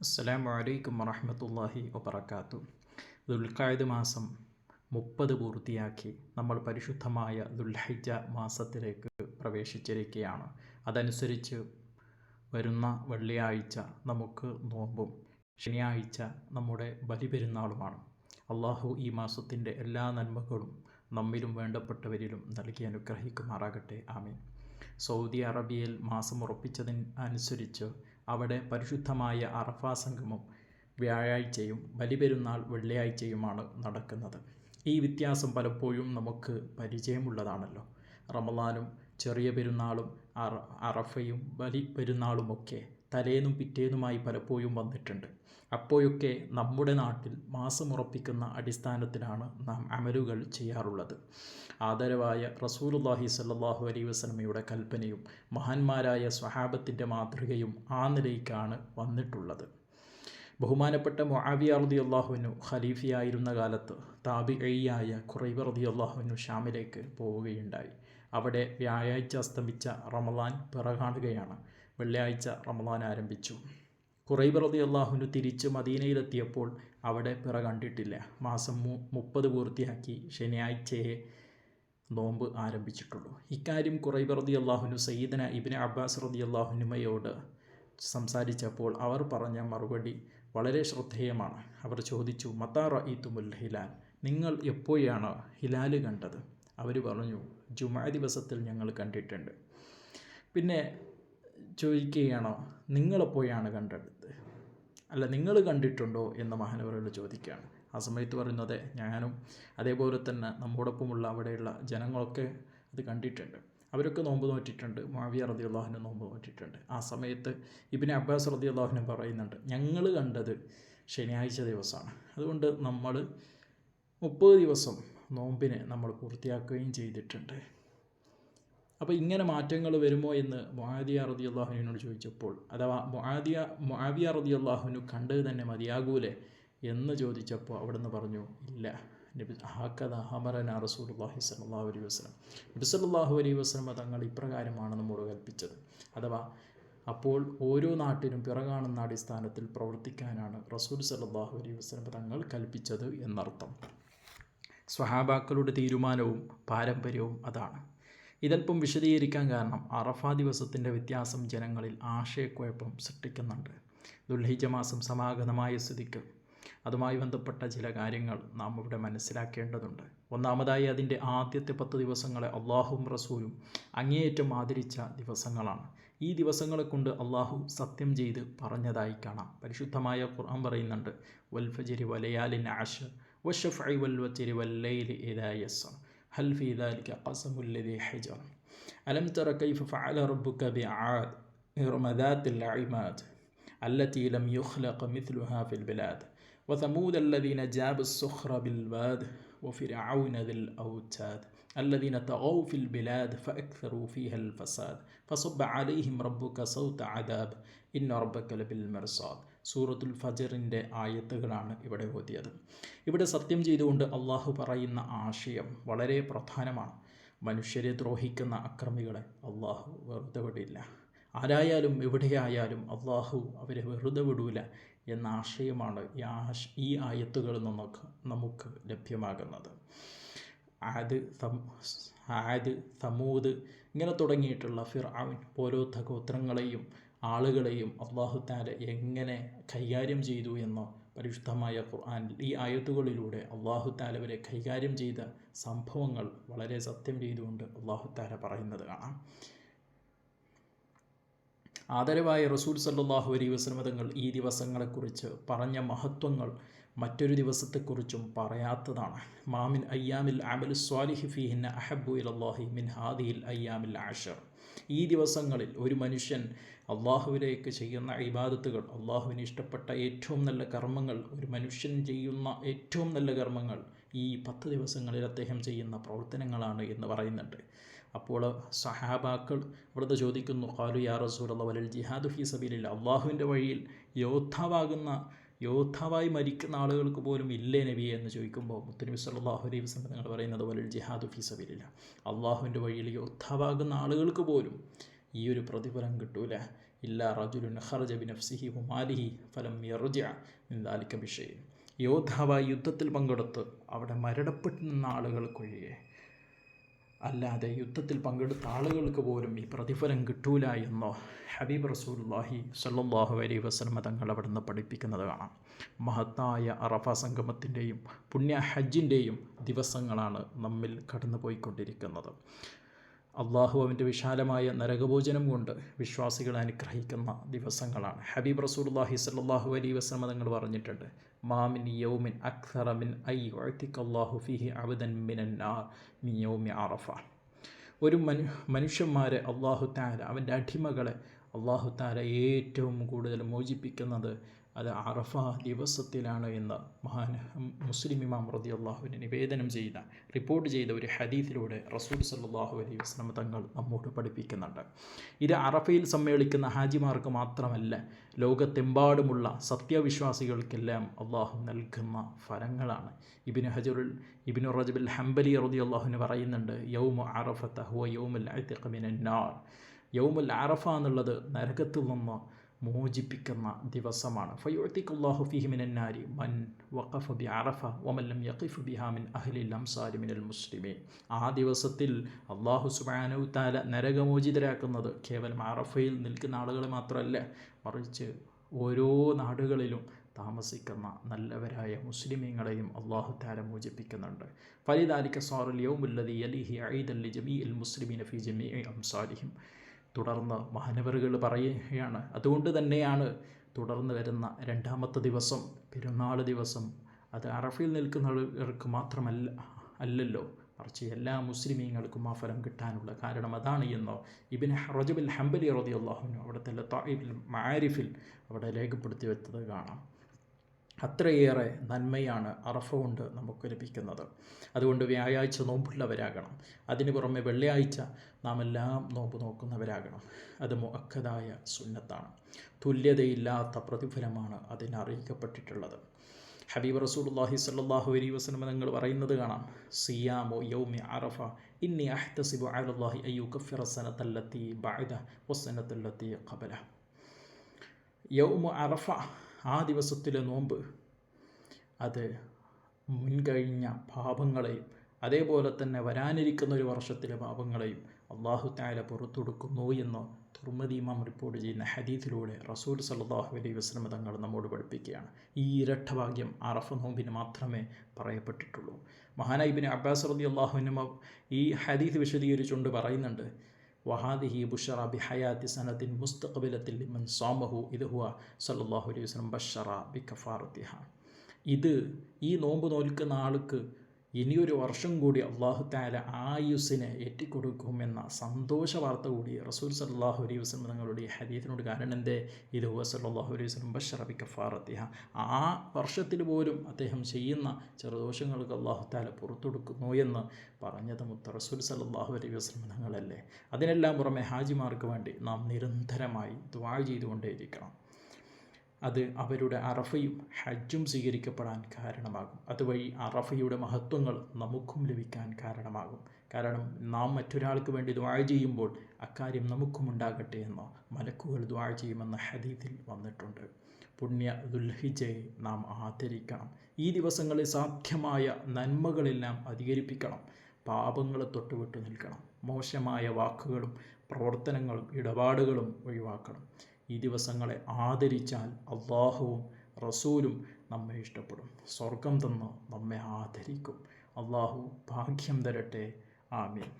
അസ്സലാമു അലൈക്കും വറഹമത്തല്ലാഹി വബർക്കാത്തു ദുൽഖായത് മാസം മുപ്പത് പൂർത്തിയാക്കി നമ്മൾ പരിശുദ്ധമായ ദുൽഹജ്ജ മാസത്തിലേക്ക് പ്രവേശിച്ചിരിക്കുകയാണ്. അതനുസരിച്ച് വരുന്ന വെള്ളിയാഴ്ച നമുക്ക് നോമ്പും ശനിയാഴ്ച നമ്മുടെ ബലിപെരുന്നാളുമാണ്. അള്ളാഹു ഈ മാസത്തിന്റെ എല്ലാ നന്മകളും നമ്മിലും വേണ്ടപ്പെട്ടവരിലും നൽകി അനുഗ്രഹിക്കുമാറാകട്ടെ. ആമീൻ. സൗദി അറേബ്യയിൽ മാസം ഉറപ്പിച്ചതിന് അനുസരിച്ച് അവിടെ പരിശുദ്ധമായ അറഫാ സംഗമം വ്യാഴാഴ്ചയും ബലിപെരുന്നാൾ വെള്ളിയാഴ്ചയുമാണ് നടക്കുന്നത്. ഈ വ്യത്യാസം പലപ്പോഴും നമുക്ക് പരിചയമുള്ളതാണല്ലോ. റമദാനും ചെറിയ പെരുന്നാളും അറ അറഫയും ബലി പെരുന്നാളുമൊക്കെ തലേന്നും പിറ്റേന്നുമായി പലപ്പോഴും വന്നിട്ടുണ്ട്. അപ്പോഴൊക്കെ നമ്മുടെ നാട്ടിൽ മാസമുറപ്പിക്കുന്ന അടിസ്ഥാനത്തിലാണ് നാം അമലുകൾ ചെയ്യാറുള്ളത്. ആദരവായ റസൂലുല്ലാഹി സല്ലാഹു അലൈ വസ്ലമയുടെ കൽപ്പനയും മഹാന്മാരായ സ്വഹാബത്തിന്റെ മാതൃകയും ആ നിലയ്ക്കാണ് വന്നിട്ടുള്ളത്. ബഹുമാനപ്പെട്ട മൊഹാവിയ റതി അള്ളാഹുവിനു ഖലീഫിയായിരുന്ന കാലത്ത് താബിഅയ്യായ ഖുറൈബ് റതി അള്ളാഹുവിനു ഷാമിലേക്ക് പോവുകയുണ്ടായി. അവിടെ വ്യാഴാഴ്ച അസ്തമിച്ച റമദാൻ പിറകാണുകയാണ്. വെള്ളിയാഴ്ച റമദാൻ ആരംഭിച്ചു. ഖുറൈബ് റതി അള്ളാഹുനു തിരിച്ച് മദീനയിലെത്തിയപ്പോൾ അവിടെ പിറ കണ്ടിട്ടില്ല. മാസം മു മുപ്പത് പൂർത്തിയാക്കി ശനിയാഴ്ചയെ നോമ്പ് ആരംഭിച്ചിട്ടുള്ളൂ. ഇക്കാര്യം കുറൈബ് റതി അള്ളാഹുനു സയ്യിദന ഇബിന് അബ്ബാസ് റതി അള്ളാഹുനുമയോട് സംസാരിച്ചപ്പോൾ അവർ പറഞ്ഞ മറുപടി വളരെ ശ്രദ്ധേയമാണ്. അവർ ചോദിച്ചു മത്താറ തുമുൽ ഹിലാൽ? നിങ്ങൾ എപ്പോഴാണ് ഹിലാൽ കണ്ടത്? അവർ പറഞ്ഞു ജുമാ ദിവസത്തിൽ ഞങ്ങൾ കണ്ടിട്ടുണ്ട്. പിന്നെ ചോദിക്കുകയാണോ? നിങ്ങളെപ്പോഴാണ് കണ്ടത് അല്ല നിങ്ങൾ കണ്ടിട്ടുണ്ടോ എന്ന് മഹാനവരോട് ചോദിക്കുകയാണ്. ആ സമയത്ത് പറയുന്നത് ഞാനും അതേപോലെ തന്നെ നമ്മോടൊപ്പമുള്ള അവിടെയുള്ള ജനങ്ങളൊക്കെ അത് കണ്ടിട്ടുണ്ട്. അവരൊക്കെ നോമ്പ് നോറ്റിട്ടുണ്ട്. മാവിയ റതി അള്ളാഹുനും നോമ്പ് നോറ്റിട്ടുണ്ട്. ആ സമയത്ത് ഇബിന് അബ്ബാസ് റതി അള്ളാഹുനും പറയുന്നുണ്ട് ഞങ്ങൾ കണ്ടത് ശനിയാഴ്ച ദിവസമാണ്. അതുകൊണ്ട് നമ്മൾ മുപ്പത് ദിവസം നോമ്പിനെ നമ്മൾ പൂർത്തിയാക്കുകയും ചെയ്തിട്ടുണ്ട്. അപ്പോൾ ഇങ്ങനെ മാറ്റങ്ങൾ വരുമോ എന്ന് മൊഹാദിയ റതി അള്ളാഹുവിനോട് ചോദിച്ചപ്പോൾ അഥവാ മൊഹാദിയ മൊഹാവിയ റതി അള്ളാഹുനു കണ്ടത് തന്നെ മതിയാകൂലേ എന്ന് ചോദിച്ചപ്പോൾ അവിടുന്ന് പറഞ്ഞു ഇല്ല. നബി ഹാക്കഥ ഹമറന റസൂലുല്ലാഹി സല്ലാഹു അലൈ വസ്ലം നബി സല്ലാഹു അലൈ വസ്ലം തങ്ങൾ ഇപ്രകാരമാണ് നമ്മോട് കൽപ്പിച്ചത് അഥവാ അപ്പോൾ ഓരോ നാട്ടിനും പിറകാണെന്ന അടിസ്ഥാനത്തിൽ പ്രവർത്തിക്കാനാണ് റസൂൽ സല്ലാഹു അലൈ വസ്ലം തങ്ങൾ കൽപ്പിച്ചത് എന്നർത്ഥം. സ്വഹാബാക്കളുടെ തീരുമാനവും പാരമ്പര്യവും അതാണ്. ഇതല്പം വിശദീകരിക്കാൻ കാരണം അറഫ ദിവസത്തിന്റെ വ്യത്യാസം ജനങ്ങളിൽ ആശയക്കുഴപ്പം സൃഷ്ടിക്കുന്നുണ്ട്. ദുൽഹിജ മാസം സമാഗതമായ സ്ഥിതിക്ക് അതുമായി ബന്ധപ്പെട്ട ചില കാര്യങ്ങൾ നാം ഇവിടെ മനസ്സിലാക്കേണ്ടതുണ്ട്. ഒന്നാമതായി അതിന്റെ ആദ്യത്തെ പത്ത് ദിവസങ്ങളെ അള്ളാഹും റസൂലും അങ്ങേയറ്റം ആദരിച്ച ദിവസങ്ങളാണ്. ഈ ദിവസങ്ങളെ കൊണ്ട് അള്ളാഹു സത്യം ചെയ്ത് പറഞ്ഞതായി കാണാം. പരിശുദ്ധമായ ഖുർആൻ പറയുന്നുണ്ട് വൽഫജിരി വലയാലിൻ ആഷ് വഷഫൈ വൽവത്തിരി വല്ലയിൽ ഇദായസം هل في ذلك قسم الذي حجر؟ ألم تر كيف فعل ربك بعاد إرم ذات العماد التي لم يخلق مثلها في البلاد؟ وثمود الذين جابوا الصخر بالواد وفرعون ذي الأوتاد الذين طغوا في البلاد فأكثروا فيها الفساد فصب عليهم ربك صوت عذاب. إن ربك لبالمرصاد. സൂറത്തുൽ ഫജറിന്റെ ആയത്തുകളാണ് ഇവിടെ ഓതിയത്. ഇവിടെ സത്യം ചെയ്തുകൊണ്ട് അള്ളാഹു പറയുന്ന ആശയം വളരെ പ്രധാനമാണ്. മനുഷ്യരെ ദ്രോഹിക്കുന്ന അക്രമികളെ അള്ളാഹു വെറുതെ വിടില്ല. ആരായാലും എവിടെയായാലും അള്ളാഹു അവരെ വെറുതെ വിടൂല എന്ന ആശയമാണ് ഈ ആശ ഈ ആയത്തുകളിൽ നിന്നൊക്കെ നമുക്ക് ലഭ്യമാകുന്നത്. ആദ് ആദ് തമൂദ് ഇങ്ങനെ തുടങ്ങിയിട്ടുള്ള ഫിർ ഓരോ ഗോത്രങ്ങളെയും ആളുകളെയും അള്ളാഹു താല എങ്ങനെ കൈകാര്യം ചെയ്തു എന്ന പരിശുദ്ധമായ ഖുർആൻ ഈ ആയത്തുകളിലൂടെ അള്ളാഹു താലവരെ കൈകാര്യം ചെയ്ത സംഭവങ്ങൾ വളരെ സത്യം ചെയ്തുകൊണ്ട് അള്ളാഹു താല പറയുന്നത് കാണാം. ആദരവായ റസൂൽ സല്ലാഹു അലൈ വസ്ലമതങ്ങൾ ഈ ദിവസങ്ങളെക്കുറിച്ച് പറഞ്ഞ മഹത്വങ്ങൾ മറ്റൊരു ദിവസത്തെക്കുറിച്ചും പറയാത്തതാണ്. മാമിൻ അയ്യാമിൽ അമൽ സ്വാലിഹി ഫിഹിന്ന അഹബു ഇലല്ലാഹി മിൻ ഹാദിയിൽ അയ്യാമിൽ ആഷർ ഈ ദിവസങ്ങളിൽ ഒരു മനുഷ്യൻ അള്ളാഹുവിലേക്ക് ചെയ്യുന്ന ഇബാദത്തുകൾ അള്ളാഹുവിന് ഇഷ്ടപ്പെട്ട ഏറ്റവും നല്ല കർമ്മങ്ങൾ ഒരു മനുഷ്യൻ ചെയ്യുന്ന ഏറ്റവും നല്ല കർമ്മങ്ങൾ ഈ പത്ത് ദിവസങ്ങളിൽ അദ്ദേഹം ചെയ്യുന്ന പ്രവർത്തനങ്ങളാണ് എന്ന് പറയുന്നുണ്ട്. അപ്പോൾ സഹാബാക്കൾ ഇവിടുത്തെ ചോദിക്കുന്നു ഖാലു യാ റസൂൽ വലൽ ജിഹാദു ഫീ സബീലില്ല? അള്ളാഹുവിന്റെ വഴിയിൽ യോദ്ധാവാകുന്ന യോദ്ധാവായി മരിക്കുന്ന ആളുകൾക്ക് പോലും ഇല്ലേ നബിയെ എന്ന് ചോദിക്കുമ്പോൾ മുത്തനബി സല്ലാഹു അലൈഹി വസ്ലം നിങ്ങൾ പറയുന്നത് പോലെ ജിഹാദ് ഫി സബീലില്ല. അള്ളാഹുവിന്റെ വഴിയിൽ യോദ്ധാവാകുന്ന ആളുകൾക്ക് പോലും ഈ ഒരു പ്രതിഫലം കിട്ടൂല. ഇല്ല റജുലുൻ ഖറജ ബിനഫ്സിഹി ഹുമാലിഹി ഫലം യർജ നിന്ദാലിക്ക യോദ്ധാവായി യുദ്ധത്തിൽ പങ്കെടുത്ത് അവിടെ മരണപ്പെട്ടു നിന്ന ആളുകൾക്കൊഴികെ അല്ലാതെ യുദ്ധത്തിൽ പങ്കെടുത്ത ആളുകൾക്ക് പോലും ഈ പ്രതിഫലം കിട്ടൂല എന്നോ ഹബീബ് റസൂല്ലാഹി സല്ലാഹു അലൈ വസ്ലമ തങ്ങൾ അവിടുന്ന് പഠിപ്പിക്കുന്നത് കാണാം. മഹത്തായ അറഫ സംഗമത്തിന്റെയും പുണ്യ ഹജ്ജിന്റെയും ദിവസങ്ങളാണ് നമ്മിൽ കടന്നു പോയിക്കൊണ്ടിരിക്കുന്നത് അള്ളാഹു അവന്റെ വിശാലമായ നരകഭോജനം കൊണ്ട് വിശ്വാസികളെ അനുഗ്രഹിക്കുന്ന ദിവസങ്ങളാണ്. ഹബീബ് റസൂലുള്ളാഹി സല്ലാഹു അലൈഹി വസ്ലമ തങ്ങൾ പറഞ്ഞിട്ടുണ്ട് മാമിൻ യൗമിൻ അക്സറ മിൻ ഐ അള്ളാഹു ഫിഹി അബുദൻ മിനൻ നാർ മിൻ യൗമി അറഫ. ഒരു മനു മനുഷ്യന്മാരെ അള്ളാഹു താര അവന്റെ അടിമകളെ അള്ളാഹു താല ഏറ്റവും കൂടുതൽ മോചിപ്പിക്കുന്നത് അത് അറഫ ദിവസത്തിലാണ് എന്ന് മഹാൻ മുസ്ലിം ഇമാം റതി അള്ളാഹുവിനെ നിവേദനം ചെയ്ത റിപ്പോർട്ട് ചെയ്ത ഒരു ഹദീത്തിലൂടെ റസൂൽ സല്ലാഹു അലൈഹി വസ്ലം തങ്ങൾ നമ്മോട് പഠിപ്പിക്കുന്നുണ്ട്. ഇത് അറഫയിൽ സമ്മേളിക്കുന്ന ഹാജിമാർക്ക് മാത്രമല്ല ലോകത്തെമ്പാടുമുള്ള സത്യവിശ്വാസികൾക്കെല്ലാം അള്ളാഹു നൽകുന്ന ഫലങ്ങളാണ്. ഇബിന് ഹജറുൽ ഇബിനു റജബുൽ ഹംബലി റതി അള്ളാഹുവിന് പറയുന്നുണ്ട് യൗമു അറഫത്ത ഹുവ യൗമുൽ നാർ. യൗമുൽ അറഫ എന്നുള്ളത് നരകത്തിൽ നിന്ന് മോചിപ്പിക്കുന്ന ദിവസമാണ്. ഫിഹിമിനാരി മൻ മുസ്ലിമീൻ. ആ ദിവസത്തിൽ അള്ളാഹു സുബാനു താല നരകമോചിതരാക്കുന്നത് കേവലം അറഫയിൽ നിൽക്കുന്ന ആളുകളെ മാത്രമല്ല മറിച്ച് ഓരോ നാടുകളിലും താമസിക്കുന്ന നല്ലവരായ മുസ്ലിമീങ്ങളെയും അള്ളാഹു താല മോചിപ്പിക്കുന്നുണ്ട്. ഫലിദാലിക്ക സാറുൽ യൗമുല്ലതി അലിഹി അലി ജമീ അൽ മുസ്ലിമീൻ ഫി ജമീ അംസാലിഹിം തുടർന്ന് മഹാനവറുകൾ പറയുകയാണ്. അതുകൊണ്ട് തന്നെയാണ് തുടർന്ന് വരുന്ന രണ്ടാമത്തെ ദിവസം പെരുന്നാൾ ദിവസം. അത് അറഫിൽ നിൽക്കുന്നവർക്ക് മാത്രമല്ല അല്ലല്ലോ. മറിച്ച് എല്ലാ മുസ്ലിമീങ്ങൾക്കും ആ ഫലം കിട്ടാനുള്ള കാരണം അതാണ് എന്നോ ഇബിൻ റജബിൽ ഹംബലി റതി അള്ളാഹുവിനു അവിടുത്തെ തായിബിൽ മാരിഫിൽ അവിടെ രേഖപ്പെടുത്തി വെച്ചത് കാണാം. അത്രയേറെ നന്മയാണ് അറഫ കൊണ്ട് നമുക്ക് ലഭിക്കുന്നത്. അതുകൊണ്ട് വ്യാഴാഴ്ച നോമ്പുള്ളവരാകണം. അതിനു പുറമെ വെള്ളിയാഴ്ച നാം എല്ലാം നോമ്പ് നോക്കുന്നവരാകണം. അത് മുഅക്കതായ സുന്നത്താണ്. തുല്യതയില്ലാത്ത പ്രതിഫലമാണ് അതിനറിയിക്കപ്പെട്ടിട്ടുള്ളത് ഹബീബ് റസൂലുള്ളാഹി സ്വല്ലല്ലാഹു അലൈഹി വസല്ലം നിങ്ങൾ പറയുന്നത് കാണാം. സിയാമു യൗമി അറഫ ഇന്നി അഹ്തസിബു അലല്ലാഹി അയ്യു കഫിറ സനത്തല്ലത്തി ബഅദ വസനത്തല്ലത്തി ഖബല. യൗമു അറഫ ആ ദിവസത്തിലെ നോമ്പ് അത് മുൻകഴിഞ്ഞ പാപങ്ങളെയും അതേപോലെ തന്നെ വരാനിരിക്കുന്ന ഒരു വർഷത്തിലെ പാപങ്ങളെയും അള്ളാഹു താല പുറത്തെടുക്കുന്നു എന്ന് തുർമതി ഇമാം റിപ്പോർട്ട് ചെയ്യുന്ന ഹദീത്തിലൂടെ റസൂൽ സല്ലാഹു അലൈഹി വസ്ലം തങ്ങൾ നമ്മോട് പഠിപ്പിക്കുകയാണ്. ഈ ഇരട്ടഭാഗ്യം അറഫ നോമ്പിന് മാത്രമേ പറയപ്പെട്ടിട്ടുള്ളൂ. മഹാനായിബിന് അബ്ബാസ് റതി അള്ളാഹുവിനും ഈ ഹദീത്ത് വിശദീകരിച്ചുകൊണ്ട് പറയുന്നുണ്ട് വഹാദിഹി ബുഷറ ബി ഹയാത്തി സനത്തിൻ മുസ്തഖബിലത്തിൽ മൻ സോമഹു ഇത് ഹുവ സല്ലാഹു അലൈഹി വസ്ലം ബഷറ ബി കഫാറത്തിഹ ഇത് ഈ നോമ്പ് നോൽക്കുന്ന ആൾക്ക് ഇനിയൊരു വർഷം കൂടി അള്ളാഹു താല ആയുസിനെ ഏറ്റിക്കൊടുക്കുമെന്ന സന്തോഷ വാർത്ത കൂടി റസൂൽ സല്ലാഹു അലൈഹി വസ്ലം തങ്ങളുടെ ഹരീത്തിനോട് കാരണം എന്തേ? ഇത് ഹുവ അലൈഹി വസ്ലം ബഷറബി കഫാറത്തിഹ ആ വർഷത്തിൽ പോലും അദ്ദേഹം ചെയ്യുന്ന ചെറുദോഷങ്ങൾക്ക് അള്ളാഹു താല പുറത്തെടുക്കുന്നു എന്ന് പറഞ്ഞത് മുത്ത റസൂൽ സല്ലാഹു അലൈഹി വസ്ലം തങ്ങളല്ലേ. അതിനെല്ലാം പുറമെ ഹാജിമാർക്ക് വേണ്ടി നാം നിരന്തരമായി ദ്വാ ചെയ്തുകൊണ്ടേയിരിക്കണം. അത് അവരുടെ അറഫയും ഹജ്ജും സ്വീകരിക്കപ്പെടാൻ കാരണമാകും. അതുവഴി അറഫയുടെ മഹത്വങ്ങൾ നമുക്കും ലഭിക്കാൻ കാരണമാകും. കാരണം നാം മറ്റൊരാൾക്ക് വേണ്ടി ദ്വാഴ ചെയ്യുമ്പോൾ അക്കാര്യം നമുക്കും ഉണ്ടാകട്ടെ എന്ന് മലക്കുകൾ ദ്വാഴ ചെയ്യുമെന്ന ഹദീത്തിൽ വന്നിട്ടുണ്ട്. പുണ്യ ദുൽഹിജയെ നാം ആദരിക്കണം. ഈ ദിവസങ്ങളിൽ സാധ്യമായ നന്മകളെല്ലാം അധികരിപ്പിക്കണം. പാപങ്ങളെ തൊട്ടുവിട്ടു നിൽക്കണം. മോശമായ വാക്കുകളും പ്രവർത്തനങ്ങളും ഇടപാടുകളും ഒഴിവാക്കണം. ഈ ദിവസങ്ങളെ ആദരിച്ചാൽ അള്ളാഹുവും റസൂലും നമ്മെ ഇഷ്ടപ്പെടും. സ്വർഗം തന്ന് നമ്മെ ആദരിക്കും. അള്ളാഹു ഭാഗ്യം തരട്ടെ. ആമീൻ.